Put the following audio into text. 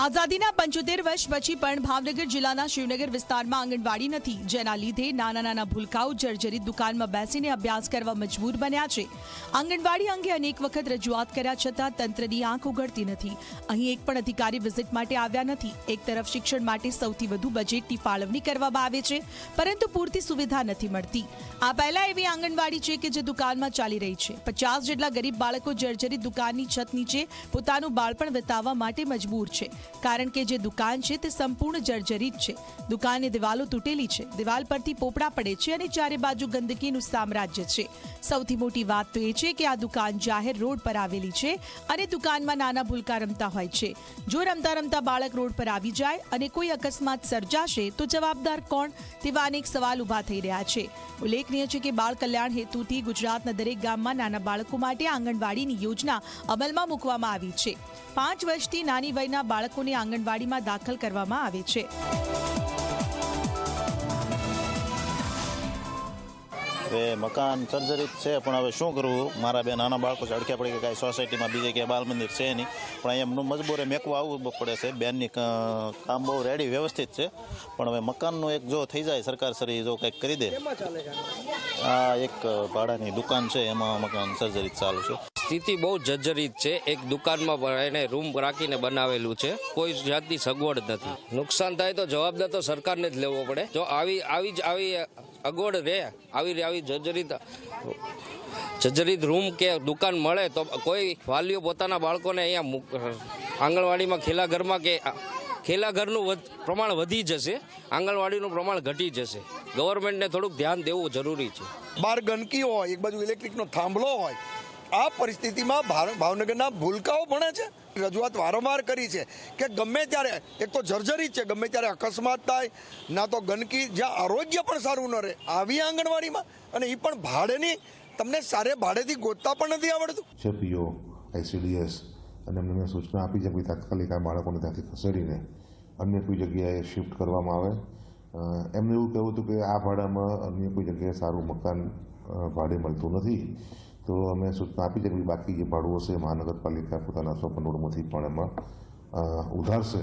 આઝાદીના પંચોતેર વર્ષ પછી પણ ભાવનગર જિલ્લાના શિવનગર વિસ્તારમાં આંગણવાડી નથી. જેના લીધે નાના નાના ભૂલકાઓ જર્જરિત દુકાનમાં બેસીને અભ્યાસ કરવા મજબૂર બન્યા છે. આંગણવાડી અંગે અનેક વખત રજૂઆત કર્યા છતાં તંત્રની આંખ ઉગડતી નથી. અહીં એક પણ અધિકારી વિઝિટ માટે આવ્યા નથી. એક તરફ શિક્ષણ માટે સૌથી વધુ બજેટની ફાળવણી કરવામાં આવે છે, પરંતુ પૂરતી સુવિધા નથી મળતી. આ પહેલા એવી આંગણવાડી છે કે જે દુકાનમાં ચાલી રહી છે. પચાસ જેટલા ગરીબ બાળકો જર્જરિત દુકાનની છત નીચે પોતાનું બાળપણ વિતાવવા માટે મજબૂર છે. કારણ કે જે દુકાન છે તે સંપૂર્ણ જર્જરિત છે. દુકાનની દિવાલો તૂટેલી છે. દિવાલ પરથી પોપડા પડે છે અને ચારે બાજુ ગંદકીનું સામ્રાજ્ય છે. સૌથી મોટી વાત તો એ છે કે આ દુકાન જાહેર રોડ પર આવેલી છે અને દુકાનમાં નાના ભૂલકા રમતા હોય છે. જો રમતા રમતા બાળક રોડ પર આવી જાય અને કોઈ અકસ્માત સર્જાશે તો જવાબદાર કોણ? તેવા અનેક સવાલ ઊભા થઈ રહ્યા છે. ઉલ્લેખનીય છે કે બાળ કલ્યાણ હેતુથી ગુજરાતના દરેક ગામમાં નાના બાળકો માટે આંગણવાડીની યોજના અમલમાં મૂકવામાં આવી છે. પાંચ વર્ષથી નાની વયના બાળકોને આંગણવાડીમાં દાખલ કરવામાં આવે છે. એ મકાન સર્જરી છે પણ હવે શું કરવું? મારા બે નાના બાળકો છે અડકે પડી કે કાંઈ સોસાયટીમાં બીજે ક્યાંય બાલ મંદિર છે નહીં. પણ અહીંયા મજબૂરે મેકવા આવવું પડે છે. બેનની કામ બહુ રેડી વ્યવસ્થિત છે. પણ હવે મકાનનું એક જો થઈ જાય સરકાર સરી જો કંઈક કરી દે. આ એક ભાડાની દુકાન છે એમાં મકાન સર્જરી ચાલુ છે. સ્થિતિ બહુ જર્જરિત છે. એક દુકાનમાં એને રૂમ રાખીને બનાવેલું છે. કોઈ જાતની સગવડ નથી. નુકસાન થાય તો જવાબદાર તો સરકારને જ લેવો પડે. જો આવી આવી જ આવી અગવડ રહે આવી આવી જર્જરિત જર્જરિત રૂમ કે દુકાન મળે તો કોઈ વાલીઓ પોતાના બાળકોને અહીંયા આંગણવાડીમાં ખેલા ઘરમાં કે ખેલા ઘરનું પ્રમાણ વધી જશે, આંગણવાડીનું પ્રમાણ ઘટી જશે. ગવર્મેન્ટને થોડુંક ધ્યાન દેવું જરૂરી છે. બહાર ગંદકી હોય, એક બાજુ ઇલેક્ટ્રિકનો થાંભલો હોય આ પરિસ્થિતિમાં ભાવનગરના ભૂલકાઓ ભણે છે. રજૂઆત વારંવાર કરી છે કે ગમે ત્યારે, એક તો જર્જરી છે, ગમે ત્યારે અકસ્માત થાય, ના તો ગંદકી, જ્યાં આરોગ્ય પણ સારું ન રહે, આવી આંગણવાડીમાં, અને એ પણ ભાડેની તમને સારે ભાડેથી ગોતતા પણ નથી આવડતું. છે પીઓ આઈસીડીએસ અને એમને મેં સૂચના આપી છે કે તાત્કાલિક આ બાળકોને ત્યાંથી ખસેડીને અન્ય કોઈ જગ્યાએ શિફ્ટ કરવામાં આવે. એમને એવું કહેવું હતું કે આ ભાડામાં અન્ય કોઈ જગ્યાએ સારું મકાન ભાડે મળતું નથી. તો અમે સૂચના આપી છે બાકી જે ભાડું હશે મહાનગરપાલિકા પોતાના સ્વપન રોડમાંથી પણ એમાં ઉધારશે.